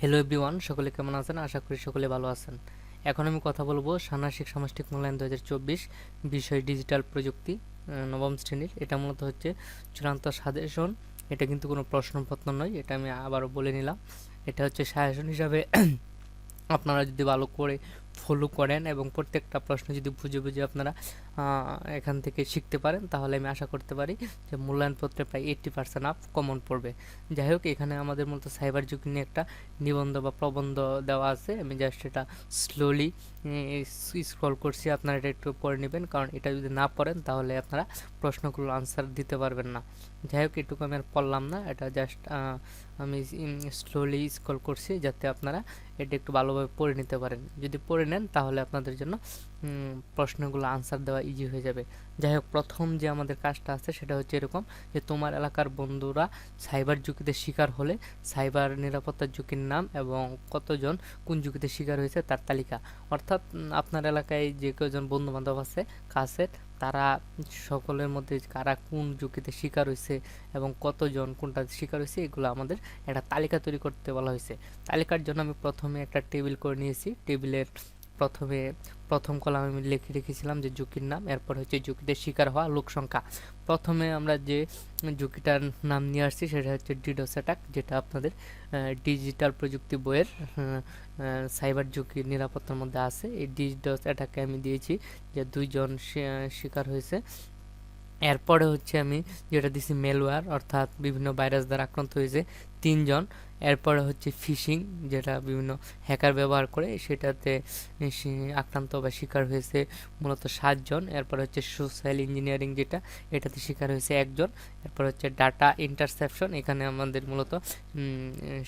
Hello everyone সকলে কেমন আছেন? আশা করি সকলে ভালো আছেন। এখন আমি কথা বলব ষান্মাসিক সামষ্টিক মূল্যায়ন দু হাজার চব্বিশ বিষয় ডিজিটাল প্রযুক্তি নবম শ্রেণির। এটা মূলত হচ্ছে চূড়ান্ত সাজেশন। এটা কিন্তু কোনো প্রশ্নপত্র নয়, এটা আমি আবারও বলে নিলাম। এটা হচ্ছে সাজেশন হিসাবে আপনারা যদি ভালো করে ফলো করেন এবং প্রত্যেকটা প্রশ্ন যদি বুঝে বুঝে আপনারা এখান থেকে শিখতে পারেন, তাহলে আমি আশা করতে পারি যে মূল্যায়নপত্রে প্রায় এইট্টি পার্সেন্ট আপ কমন পড়বে। যাই হোক, এখানে আমাদের মূলত সাইবার ঝুঁকি নিয়ে একটা নিবন্ধ বা প্রবন্ধ দেওয়া আছে। আমি জাস্ট এটা স্লোলি স্ক্রল করছি। আপনারা এটা একটু পড়ে নেবেন, কারণ এটা যদি না পড়েন, তাহলে আপনারা প্রশ্নগুলোর আনসার দিতে পারবেন না। যাই হোক, এটুকু আমি আর পড়লাম না। এটা জাস্ট আমি স্লোলি স্ক্রল করছি যাতে আপনারা এটা একটু ভালোভাবে পড়ে নিতে পারেন। যদি পড়ে নেন তাহলে আপনাদের জন্য প্রশ্নগুলো আনসার দেওয়া ইজি হয়ে যাবে। যাই হোক, প্রথম যে আমাদের কাজটা আছে সেটা হচ্ছে এরকম যে তোমার এলাকার বন্ধুরা সাইবার ঝুঁকিতে শিকার হলে সাইবার নিরাপত্তার ঝুঁকির নাম এবং কতজন কোন ঝুঁকিতে শিকার হয়েছে তার তালিকা। অর্থাৎ আপনার এলাকায় যে কজন বন্ধু বান্ধব আছে, কাছের তারা সকলের মধ্যে কারা কোন ঝুঁকিতে শিকার হয়েছে এবং কতজন কোনটা শিকার হয়েছে এগুলো আমাদের একটা তালিকা তৈরি করতে বলা হয়েছে তালিকার জন্য আমি প্রথমে একটা টেবিল করে নিয়েছি। টেবিলের প্রথমে প্রথম কলাম আমি লিখে রেখেছিলাম যে ঝুঁকির নাম, এরপর হচ্ছে ঝুঁকিতে শিকার হওয়া লোক সংখ্যা। প্রথমে আমরা যে ঝুঁকিটার নাম নিয়ে আসছি সেটা হচ্ছে ডিডোস অ্যাটাক যেটা আপনাদের ডিজিটাল প্রযুক্তি বইয়ের সাইবার ঝুঁকি নিরাপত্তার মধ্যে আছে। এই ডিডোস অ্যাটাকে আমি দিয়েছি যে দুইজন শিকার হয়েছে। এরপরে হচ্ছে আমি যেটা দিছি মেলওয়্যার অর্থাৎ বিভিন্ন ভাইরাস দ্বারা আক্রান্ত হয়েছে তিনজন। এরপরে হচ্ছে ফিশিং যেটা বিভিন্ন হ্যাকার ব্যবহার করে, সেটাতে আক্রান্ত বা শিকার হয়েছে মূলত সাতজন। এরপর হচ্ছে সোশ্যাল ইঞ্জিনিয়ারিং যেটা, এটাতে শিকার হয়েছে একজন। এরপর হচ্ছে ডাটা ইন্টারসেপশন এখানে আমাদের মূলত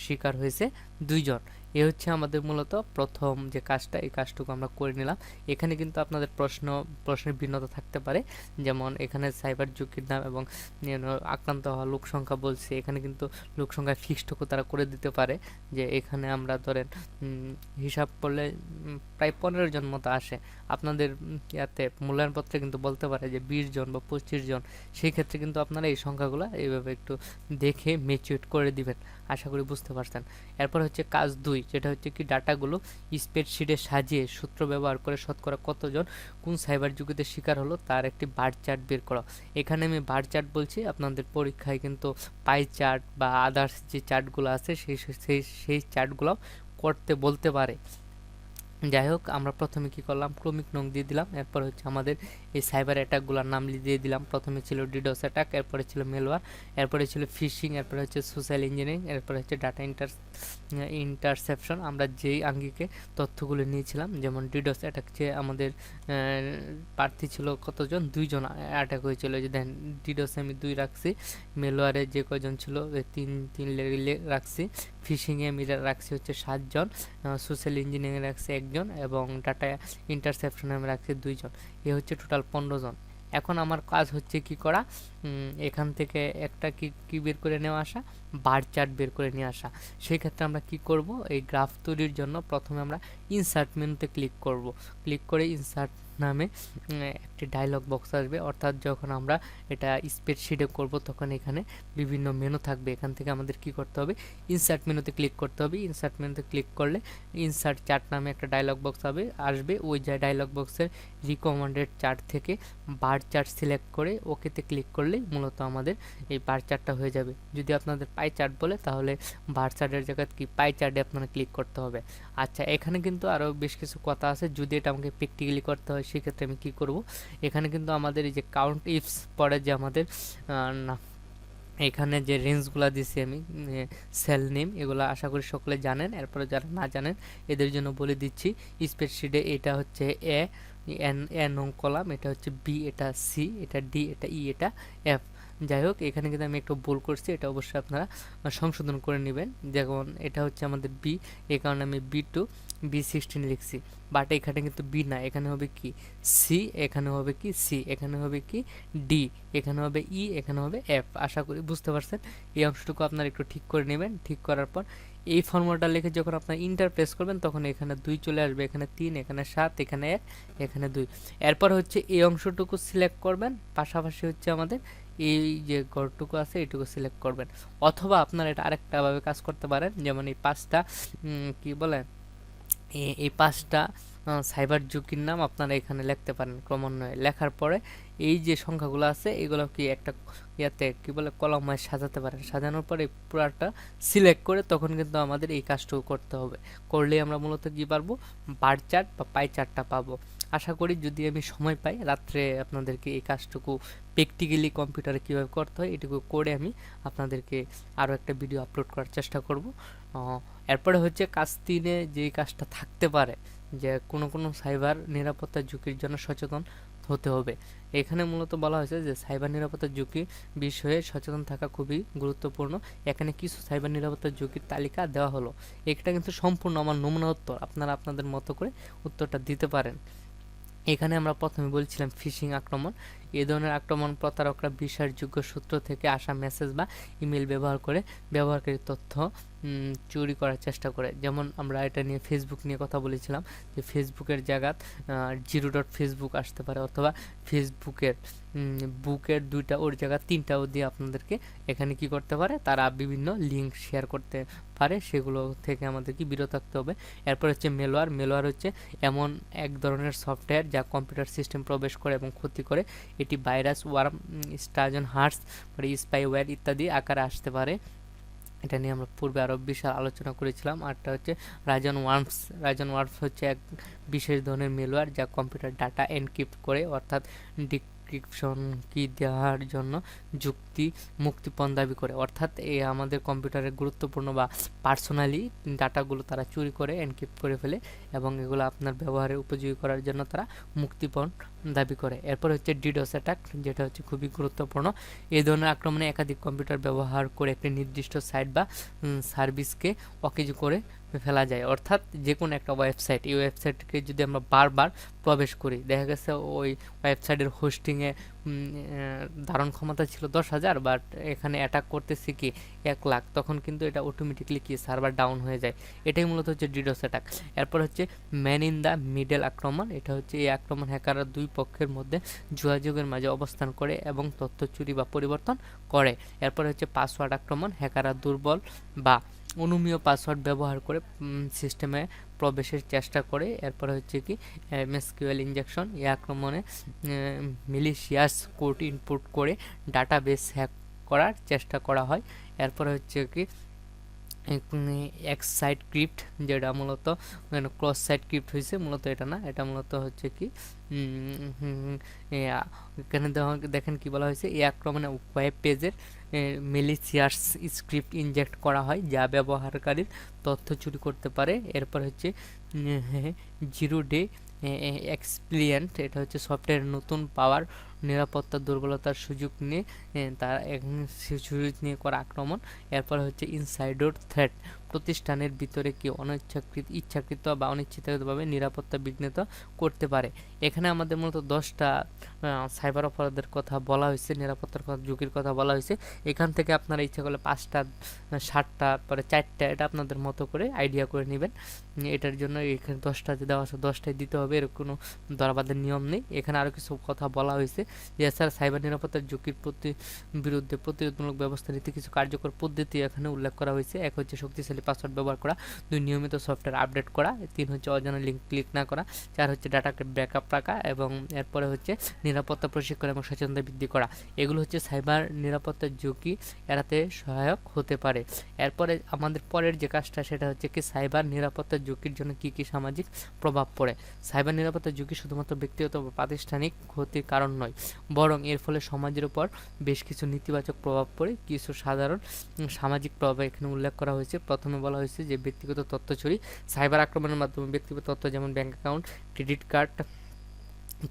শিকার হয়েছে দুইজন। এ হচ্ছে আমাদের মূলত প্রথম যে কাজটা, এই কাজটুকু আমরা করে নিলাম। এখানে কিন্তু আপনাদের প্রশ্ন, প্রশ্নের ভিন্নতা থাকতে পারে। যেমন এখানে সাইবার ঝুঁকির নাম এবং আক্রান্ত হওয়া লোক সংখ্যা বলছে। এখানে কিন্তু লোক সংখ্যা ফিক্সটুকু তারা করে দিতে পারে যে এখানে আমরা ধরেন হিসাব করলে প্রায় পনেরো জন মতো আসে। আপনাদের ইয়াতে মূল্যায়নপত্রে কিন্তু বলতে পারে যে বিশ জন বা পঁচিশ জন। সেই ক্ষেত্রে কিন্তু আপনারা এই সংখ্যাগুলো এইভাবে একটু দেখে মেচিউর করে দিবেন। আশা করি বুঝতে পারছেন। এরপর হচ্ছে কাজ দুই। যেটা হচ্ছে কি ডাটাগুলো স্প্রেডশিটে সাজিয়ে সূত্র ব্যবহার করে শতকরা কতজন কোন সাইবার যুগেতে শিকার হলো তার একটি বার চার্ট বের করা। এখানে আমি বার চার্ট বলছি, আপনাদের পরীক্ষায় কিন্তু পাই চার্ট বা আদার্স যে চার্টগুলো আছে সেই সেই সেই চার্টগুলো করতে বলতে পারে। যাই হোক, আমরা প্রথমে কি করলাম? ক্রমিক নং দিয়ে দিলাম। এরপর হচ্ছে আমাদের এই সাইবার অ্যাটাকগুলোর নাম দিয়ে দিলাম। প্রথমে ছিল ডিডোস অ্যাটাক এরপরে ছিল মেলওয়ার এরপরে ছিল ফিশিং এরপরে হচ্ছে সোশ্যাল ইঞ্জিনিয়ারিং এরপরে হচ্ছে ডাটা ইন্টার ইন্টারসেপশন আমরা যেই আঙ্গিকে তথ্যগুলো নিয়েছিলাম, যেমন ডিডোস অ্যাটাক যে আমাদের প্রার্থী ছিল কতজন? দুইজন অ্যাটাক হয়েছিল। যে দেন ডিডোসে আমি দুই রাখছি মেলোয়ারে যে কজন ছিল তিন তিন রাখছি ফিশিংয়ে আমি রাখছি হচ্ছে সাতজন সোশ্যাল ইঞ্জিনিয়ারিং রাখছি একজন এবং ডাটা ইন্টারসেপশনে আমি রাখছি দুইজন। এ হচ্ছে টোটাল পনেরো জন। এখন আমার কাজ হচ্ছে কি করা? এখান থেকে একটা কি কি বের করে নেওয়া আসা? বার চার্ট বের করে নিয়ে আসা। সেই ক্ষেত্রে আমরা কি করব? এই গ্রাফ তৈরির জন্য প্রথমে আমরা ইনসার্ট মেনুতে ক্লিক করব। ক্লিক করে ইনসার্ট নামে একটি ডায়লগ বক্স আসবে। অর্থাৎ যখন আমরা এটা স্প্রেডশিটে করব, তখন এখানে বিভিন্ন মেনু থাকবে। এখান থেকে আমাদের কি করতে হবে? ইনসার্ট মেনুতে ক্লিক করতে হবে। ইনসার্ট মেনুতে ক্লিক করলে ইনসার্ট চার্ট নামে একটা ডায়লগ বক্স হবে আসবে। ওই যে ডায়লগ বক্সের রিকমেন্ডেড চার্ট থেকে বার চার্ট সিলেক্ট করে ওকেতে ক্লিক করলেই মূলত আমাদের এই বার চার্টটা হয়ে যাবে। যদি আপনাদের পাই চার্ট বলে, তাহলে বার চার্টের জায়গায় কি পাই চার্টে আপনারা ক্লিক করতে হবে। আচ্ছা এখানে কিন্তু আরও বেশ কিছু কথা আছে। যদি এটা আমাকে প্র্যাকটিক্যালি করতে হয়, সেক্ষেত্রে আমি কি করব? এখানে কিন্তু আমাদের এই যে কাউন্ট ইফস পরে যে আমাদের না, এখানে যে রেঞ্জগুলো দিছি আমি সেল নেম এগুলো আশা করি সকলে জানেন। এরপরে যারা না জানেন, এদের জন্য বলে দিচ্ছি স্প্রেডশিটে এটা হচ্ছে এ এন এ নং কলাম, এটা হচ্ছে বি এটা সি এটা ডি এটা ই এটা এফ যাই হোক এখানে কিন্তু আমি একটু ভুল করছি, এটা অবশ্যই আপনারা সংশোধন করে নেবেন। যেমন, এটা হচ্ছে আমাদের বি এই কারণে আমি বি টু বি সিক্সটিন লিখছি। বাট এখানে কিন্তু বি না, এখানে হবে কি? সি এখানে হবে কি? সি এখানে হবে কি? ডি এখানে হবে ই এখানে হবে এফ আশা করি বুঝতে পারছেন? এই অংশটুকু আপনারা একটু ঠিক করে নেবেন। ঠিক করার পর এই ফর্মুলাটা লিখে যখন আপনার ইন্টার প্রেস করবেন, তখন এখানে দুই চলে আসবে, এখানে তিন, এখানে সাত, এখানে এক, এখানে দুই। এরপর হচ্ছে এই অংশটুকু সিলেক্ট করবেন, পাশাপাশি হচ্ছে আমাদের এই যে ঘরটুকু আছে এইটুকু সিলেক্ট করবেন। অথবা আপনারা এটা আরেকটাভাবে কাজ করতে পারেন, যেমন এই পাঁচটা কি বলে? এই পাঁচটা সাইবার ঝুঁকির নাম আপনারা এখানে লিখতে পারেন ক্রমান্বয়ে। লেখার পরে এই যে সংখ্যাগুলো আছে, এগুলো কি একটা ইয়াতে কি বলে কলমায় সাজাতে পারেন সাজানোর পরে পুরাটা সিলেক্ট করে তখন কিন্তু আমাদের এই কাজটুকু করতে হবে। করলেই আমরা মূলত কী পারব? বার চার্ট বা পাই চার্টটা পাবো। আশা করি যদি আমি সময় পাই, রাত্রে আপনাদেরকে এই কাজটুকু প্র্যাকটিক্যালি কম্পিউটারে কীভাবে করতে হয়, এটুকু করে আমি আপনাদেরকে আরও একটা ভিডিও আপলোড করার চেষ্টা করব। এরপরে হচ্ছে কাজ তিনে যে কাজটা থাকতে পারে, যে কোনো কোনো সাইবার নিরাপত্তা ঝুঁকির জন্য সচেতন হতে হবে। এখানে মূলত বলা হয়েছে যে সাইবার নিরাপত্তার ঝুঁকি বিষয়ে সচেতন থাকা খুবই গুরুত্বপূর্ণ। এখানে কিছু সাইবার নিরাপত্তার ঝুঁকির তালিকা দেওয়া হলো। এটা কিন্তু সম্পূর্ণ আমার নমুনা উত্তর। আপনারা আপনাদের মতো করে উত্তরটা দিতে পারেন। এখানে আমরা প্রথমে বলছিলাম ফিশিং আক্রমণ। এ ধরনের আক্রমণ প্রতারকরা বিশ্বাসযোগ্য সূত্র থেকে আসা মেসেজ বা ইমেল ব্যবহার করে ব্যবহারকারীর তথ্য চুরি করার চেষ্টা করে। যেমন আমরা এটা নিয়ে ফেসবুক নিয়ে কথা বলেছিলাম যে ফেসবুকের জায়গাত জিরো ডট ফেসবুক আসতে পারে অথবা ফেসবুকের বুকের দুইটা ওর জায়গা তিনটাও দিয়ে আপনাদেরকে এখানে কি করতে পারে? তারা বিভিন্ন লিঙ্ক শেয়ার করতে পারে। সেগুলো থেকে আমাদেরকে বিরত থাকতে হবে। এরপর হচ্ছে মেলোয়ার মেলোয়ার হচ্ছে এমন এক ধরনের সফটওয়্যার যা কম্পিউটার সিস্টেম প্রবেশ করে এবং ক্ষতি করে। এটি ভাইরাস ওয়ার্ম স্টাজন হার্টস স্পাইওয়্যার ইত্যাদি আকারে আসতে পারে। এটা নিয়ে আমরা পূর্বে আরও বিশাল আলোচনা করেছিলাম। আরটা হচ্ছে রাজন ওয়ার্মস। রাজন ওয়ার্মস হচ্ছে এক বিশেষ ধরনের মেলওয়ার যা কম্পিউটার ডাটা এনক্রিপ্ট করে, অর্থাৎ ডিক ডিক্রিপশন কি দেওয়ার জন্য যুক্তি, মুক্তিপণ দাবি করে। অর্থাৎ এ আমাদের কম্পিউটারের গুরুত্বপূর্ণ বা পার্সোনালি ডাটাগুলো তারা চুরি করে এনক্রিপ্ট করে ফেলে এবং এগুলো আপনার ব্যবহারে উপযোগী করার জন্য তারা মুক্তিপণ দাবি করে। এরপর হচ্ছে ডিডোস অ্যাটাক যেটা হচ্ছে খুবই গুরুত্বপূর্ণ। এই ধরনের আক্রমণে একাধিক কম্পিউটার ব্যবহার করে একটি নির্দিষ্ট সাইট বা সার্ভিসকে অকেজু করে ফেলা যায়। অর্থাৎ যে কোনো একটা ওয়েবসাইট এই ওয়েবসাইটকে যদি আমরা বারবার প্রবেশ করি, দেখা গেছে ওই ওয়েবসাইটের হোস্টিংয়ে ধারণ ক্ষমতা ছিল দশ হাজার বাট এখানে অ্যাটাক করতেছি কি এক লাখ, তখন কিন্তু এটা অটোমেটিকলি কি সার্ভার ডাউন হয়ে যায়। এটাই মূলত হচ্ছে ডিডোস অ্যাটাক এরপর হচ্ছে ম্যান ইন দ্য মিডল আক্রমণ, এটা হচ্ছে এই আক্রমণ হ্যাকাররা দুই পক্ষের মধ্যে যোগাযোগের মাঝে অবস্থান করে এবং তথ্য চুরি বা পরিবর্তন করে। এরপর হচ্ছে পাসওয়ার্ড আক্রমণ হ্যাকাররা দুর্বল বা অনুমীয় পাসওয়ার্ড ব্যবহার করে সিস্টেমে প্রবেশের চেষ্টা করে। এরপর হচ্ছে কি এমএসকিউএল ইঞ্জেকশন এই আক্রমণে মিলিশিয়াস কোড ইনপুট করে ডাটাবেস হ্যাক করার চেষ্টা করা হয়। এরপর হচ্ছে কি এক্স সাইড ক্রিপ্ট যেটা মূলত ক্রস সাইড ক্রিপ্ট হয়েছে মূলত এটা না, এটা মূলত হচ্ছে কি এখানে দেখেন কি বলা হয়েছে এই আক্রমণে ওয়েব পেজের মেলিসিয়াস স্ক্রিপ্ট ইনজেক্ট করা হয়, যা ব্যবহারকারীর তথ্য চুরি করতে পারে। এরপর হচ্ছে জিরো ডে এক্সপ্লিয়েন্ট এটা হচ্ছে সফটওয়্যার নতুন পাওয়ার নিরাপত্তা দুর্বলতার সুযোগ নিয়ে তার সুযোগ নিয়ে করা আক্রমণ। এরপর হচ্ছে ইনসাইডোর থ্রেট প্রতিষ্ঠানের ভিতরে কি অনিচ্ছাকৃত, ইচ্ছাকৃত বা অনিচ্ছিতভাবে নিরাপত্তা বিঘ্নিত করতে পারে? এখানে আমাদের মূলত দশটা সাইবার অপরাধের কথা বলা হয়েছে, নিরাপত্তার কথা, ঝুঁকির কথা বলা হয়েছে। এখান থেকে আপনারা ইচ্ছা করলে পাঁচটা, সাতটা, পরে চারটা, এটা আপনাদের মতো করে আইডিয়া করে নেবেন। এটার জন্য এখানে দশটা যে দেওয়া আছে দশটাই দিতে হবে, এর কোনো দরবাদের নিয়ম নেই। এখানে আরও কিছু কথা বলা হয়েছে যে এছাড়া সাইবার নিরাপত্তার ঝুঁকির প্রতি, বিরুদ্ধে প্রতিরোধমূলক ব্যবস্থা নিতে কিছু কার্যকর পদ্ধতি এখানে উল্লেখ করা হয়েছে। এক হচ্ছে শক্তিশালী পাসওয়ার্ড ব্যবহার করা, দুই নিয়মিত সফটওয়্যার আপডেট করা, তিন হচ্ছে অজানা লিঙ্ক ক্লিক না করা, চার হচ্ছে ডাটাকে ব্যাকআপ রাখা এবং এরপরে হচ্ছে নিরাপত্তা প্রশিক্ষণ এবং সচেতনতা বৃদ্ধি করা। এগুলো হচ্ছে সাইবার নিরাপত্তার ঝুঁকি এড়াতে সহায়ক হতে পারে। এরপরে আমাদের পরের যে কাজটা, সেটা হচ্ছে কি সাইবার নিরাপত্তার ঝুঁকির জন্য কি কি সামাজিক প্রভাব পড়ে। সাইবার নিরাপত্তার ঝুঁকি শুধুমাত্র ব্যক্তিগত বা প্রাতিষ্ঠানিক ক্ষতির কারণ নয়, বরং এর ফলে সমাজের উপর বেশ কিছু নেতিবাচক প্রভাব পড়ে। কিছু সাধারণ সামাজিক প্রভাব এখানে উল্লেখ করা হয়েছে। প্রথমে বলা হয়েছে যে ব্যক্তিগত তথ্য চুরি, সাইবার আক্রমণের মাধ্যমে ব্যক্তিগত তথ্য যেমন ব্যাঙ্ক অ্যাকাউন্ট, ক্রেডিট কার্ড,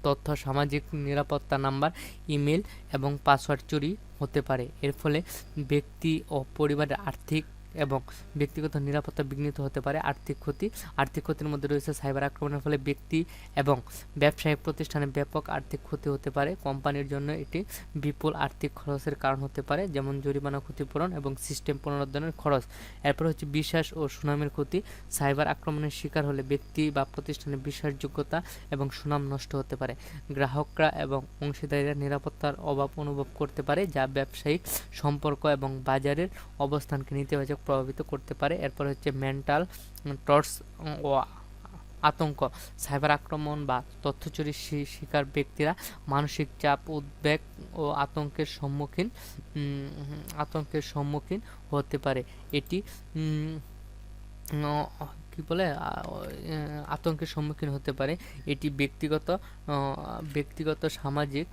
তথ্য, সামাজিক নিরাপত্তা নাম্বার, ইমেল এবং পাসওয়ার্ড চুরি হতে পারে। এর ফলে ব্যক্তি ও পরিবারের আর্থিক এবং ব্যক্তিগত নিরাপত্তা বিঘ্নিত হতে পারে আর্থিক ক্ষতি। আর্থিক ক্ষতির মধ্যে রয়েছে সাইবার আক্রমণের ফলে ব্যক্তি এবং ব্যবসায়িক প্রতিষ্ঠানে ব্যাপক আর্থিক ক্ষতি হতে পারে। কোম্পানির জন্য এটি বিপুল আর্থিক খরচের কারণ হতে পারে, যেমন জরিমানা ক্ষতিপূরণ এবং সিস্টেম পুনরুদ্ধারের খরচ। এরপর হচ্ছে বিশ্বাস ও সুনামের ক্ষতি। সাইবার আক্রমণের শিকার হলে ব্যক্তি বা প্রতিষ্ঠানের বিশ্বাসযোগ্যতা এবং সুনাম নষ্ট হতে পারে। গ্রাহকরা এবং অংশীদারীরা নিরাপত্তার অভাব অনুভব করতে পারে, যা ব্যবসায়িক সম্পর্ক এবং বাজারের অবস্থানকে নেতিবাচক প্রভাবিত করতে পারে। এরপর হচ্ছে মেন্টাল টর্চ ও আতঙ্ক সাইবার আক্রমণ বা তথ্য চুরির শিকার ব্যক্তিরা মানসিক চাপ, উদ্বেগ ও আতঙ্কের সম্মুখীন আতঙ্কের সম্মুখীন হতে পারে। এটি কি বলে? আতঙ্কের সম্মুখীন হতে পারে। এটি ব্যক্তিগত ব্যক্তিগত সামাজিক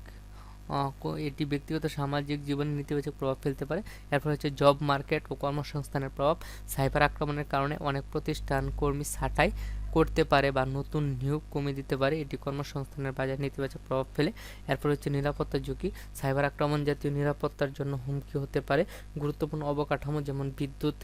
এটি ব্যক্তিগত সামাজিক জীবনে নেতিবাচক প্রভাব ফেলতে পারে। এরপর হচ্ছে জব মার্কেট ও কর্মসংস্থানের প্রভাব সাইবার আক্রমণের কারণে অনেক প্রতিষ্ঠান কর্মী ছাঁটাই করতে পারে বা নতুন নিয়োগ কমিয়ে দিতে পারে, এটি কর্মসংস্থানের বাজারে নেতিবাচক প্রভাব ফেলে। এরপর হচ্ছে নিরাপত্তা ঝুঁকি। সাইবার আক্রমণ জাতীয় নিরাপত্তার জন্য হুমকি হতে পারে। গুরুত্বপূর্ণ অবকাঠামো যেমন বিদ্যুৎ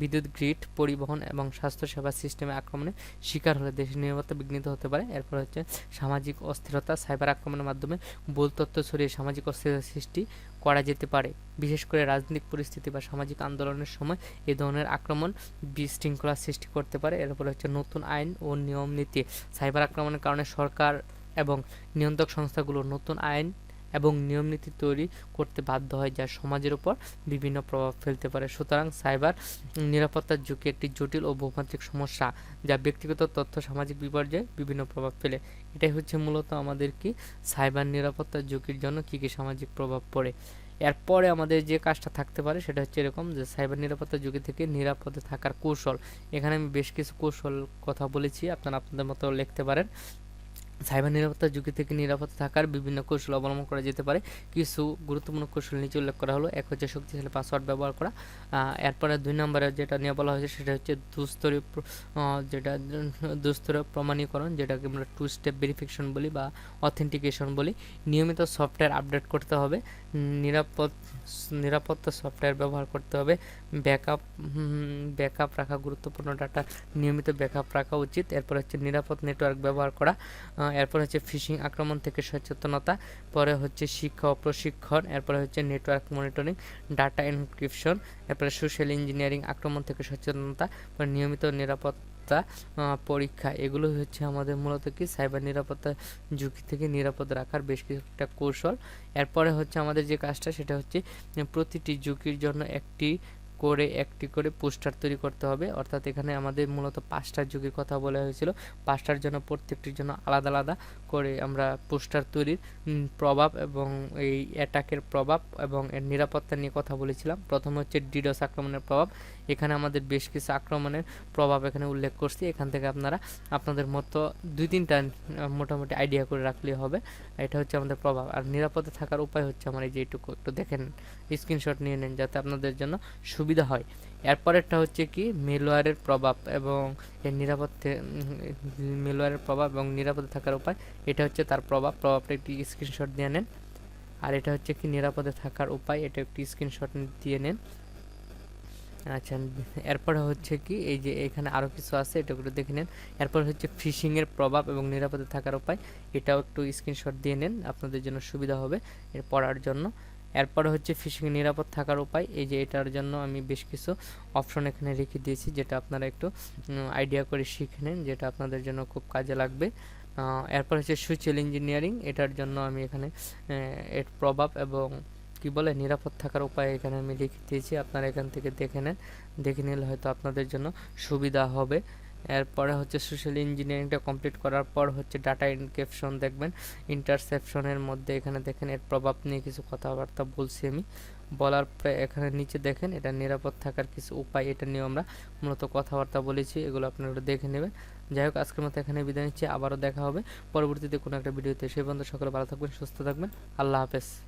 বিদ্যুৎ গ্রিড, পরিবহন এবং স্বাস্থ্যসেবা সিস্টেমে আক্রমণের শিকার হলে দেশের নিরাপত্তা বিঘ্নিত হতে পারে। এরপর হচ্ছে সামাজিক অস্থিরতা। সাইবার আক্রমণের মাধ্যমে ভুল তথ্য ছড়িয়ে সামাজিক অস্থিরতা সৃষ্টি করা যেতে পারে। বিশেষ করে রাজনৈতিক পরিস্থিতি বা সামাজিক আন্দোলনের সময় এ ধরনের আক্রমণ বিশৃঙ্খলা সৃষ্টি করতে পারে। এর ফলে হচ্ছে নতুন আইন ও নিয়ম নীতি, সাইবার আক্রমণের কারণে সরকার এবং নিয়ন্ত্রক সংস্থাগুলো নতুন আইন এবং নিয়ম নীতি তৈরি করতে বাধ্য হয় যা সমাজের উপর বিভিন্ন প্রভাব ফেলতে পারে। সুতরাং সাইবার নিরাপত্তার ঝুঁকি একটি জটিল ও বহুমাত্রিক সমস্যা যা ব্যক্তিগত তথ্য, সামাজিক বিপর্যয়ে বিভিন্ন প্রভাব ফেলে। এটাই হচ্ছে মূলত আমাদের কি সাইবার নিরাপত্তার ঝুঁকির জন্য কী কী সামাজিক প্রভাব পড়ে। এরপরে আমাদের যে কাজটা থাকতে পারে সেটা হচ্ছে এরকম যে সাইবার নিরাপত্তা ঝুঁকি থেকে নিরাপদে থাকার কৌশল। এখানে আমি বেশ কিছু কৌশল কথা বলেছি, আপনারা আপনাদের মতো লিখতে পারেন। সাইবার নিরাপত্তার ঝুঁকি থেকে নিরাপদ থাকার বিভিন্ন কৌশল অবলম্বন করা যেতে পারে। কিছু গুরুত্বপূর্ণ কৌশল নিচে উল্লেখ করা হলো। এক হচ্ছে শক্তিশালী পাসওয়ার্ড ব্যবহার করা। এরপরে দুই নম্বরে যেটা নিয়ে বলা হয়েছে সেটা হচ্ছে দুস্তরীয় যেটা দুস্তরীয় প্রমাণীকরণ, যেটাকে আমরা টু স্টেপ ভেরিফিকেশন বলি বা অথেন্টিকেশন বলি। নিয়মিত সফটওয়্যার আপডেট করতে হবে। নিরাপদ, নিরাপত্তা সফটওয়্যার ব্যবহার করতে হবে। ব্যাকআপ ব্যাকআপ রাখা গুরুত্বপূর্ণ ডাটা। নিয়মিত ব্যাকআপ রাখা উচিত। এরপর হচ্ছে নিরাপদ নেটওয়ার্ক ব্যবহার করা। এরপর হচ্ছে ফিশিং আক্রমণ থেকে সচেতনতা। পরে হচ্ছে শিক্ষা ও প্রশিক্ষণ। এরপরে হচ্ছে নেটওয়ার্ক মনিটরিং, ডাটা এনক্রিপশন। এরপরে সোশ্যাল ইঞ্জিনিয়ারিং আক্রমণ থেকে সচেতনতা। নিয়মিত নিরাপত্তা আহ, পরীক্ষা এগুলো হচ্ছে আমাদের মূলত কি? সাইবার নিরাপত্তা ঝুঁকি থেকে নিরাপদ রাখার বেশ কিছুটা কৌশল। এরপরে হচ্ছে আমাদের যে কাজটা সেটা হচ্ছে প্রতিটি ঝুঁকির জন্য একটি করে একটি করে পোস্টার তৈরি করতে হবে। অর্থাৎ এখানে আমাদের মূলত পাঁচটা ঝুঁকির কথা বলা হয়েছিল। পাঁচটার জন্য প্রত্যেকটির জন্য আলাদা আলাদা করে আমরা পোস্টার তৈরির প্রভাব এবং এই অ্যাটাকের প্রভাব এবং এর নিরাপত্তা নিয়ে কথা বলেছিলাম। প্রথম হচ্ছে ডিডস আক্রমণের প্রভাব এখানে আমাদের বেশ কিছু আক্রমণের প্রভাব এখানে উল্লেখ করছি। এখান থেকে আপনারা, আপনাদের মতো দুই তিনটা মোটামুটি আইডিয়া করে রাখলেই হবে। এটা হচ্ছে আমাদের প্রভাব। আর নিরাপদে থাকার উপায় হচ্ছে আমার এই যে এইটুকু একটু দেখেন স্ক্রিনশট নিয়ে নেন যাতে আপনাদের জন্য সুবিধা হয়। এরপরেরটা হচ্ছে কি মেলোয়ারের প্রভাব এবং এর নিরাপত্তে মেলওয়ারের প্রভাব এবং নিরাপদে থাকার উপায়, এটা হচ্ছে তার প্রভাব। প্রভাবটা একটি স্ক্রিনশট দিয়ে নেন। আর এটা হচ্ছে কি, নিরাপদে থাকার উপায়, এটা একটি স্ক্রিনশট দিয়ে নেন। আচ্ছা এরপরে হচ্ছে কি, এই যে এখানে আরও কিছু আছে, এটা একটু দেখে নেন। এরপর হচ্ছে ফিশিংয়ের প্রভাব এবং নিরাপদে থাকার উপায়, এটাও একটু স্ক্রিনশট দিয়ে নেন, আপনাদের জন্য সুবিধা হবে এর পড়ার জন্য। এরপরে হচ্ছে ফিশিং নিরাপদ থাকার উপায়, এই যে এটার জন্য আমি বেশ কিছু অপশন এখানে রেখে দিয়েছি, যেটা আপনারা একটু আইডিয়া করে শিখে নেন, যেটা আপনাদের জন্য খুব কাজে লাগবে। এরপর হচ্ছে সোশ্যাল ইঞ্জিনিয়ারিং এটার জন্য আমি এখানে এর প্রভাব এবং কি বলে, নিরাপদ থাকার উপায় এখানে আমি লিখে দিয়েছি। আপনারা এখান থেকে দেখে নেন, দেখে নিলে হয়তো আপনাদের জন্য সুবিধা হবে। এরপরে হচ্ছে সোশ্যাল ইঞ্জিনিয়ারিংটা কমপ্লিট করার পর হচ্ছে ডাটা ইনক্রিপশন দেখবেন। ইন্টারসেপশনের মধ্যে এখানে দেখেন, এর প্রভাব নিয়ে কিছু কথাবার্তা বলছি আমি। বলার পরে এখানে নিচে দেখেন, এটা নিরাপদ থাকার কিছু উপায়, এটা নিয়ে আমরা মূলত কথাবার্তা বলেছি, এগুলো আপনারা দেখে নেবেন। যাই হোক, আজকের মতো এখানে বিদায় নিচ্ছি, আবারও দেখা হবে। পরবর্তীতে কোনো একটা ভিডিওতে সেই পর্যন্ত সকলে ভালো থাকবেন, সুস্থ থাকবেন। আল্লাহ হাফেজ।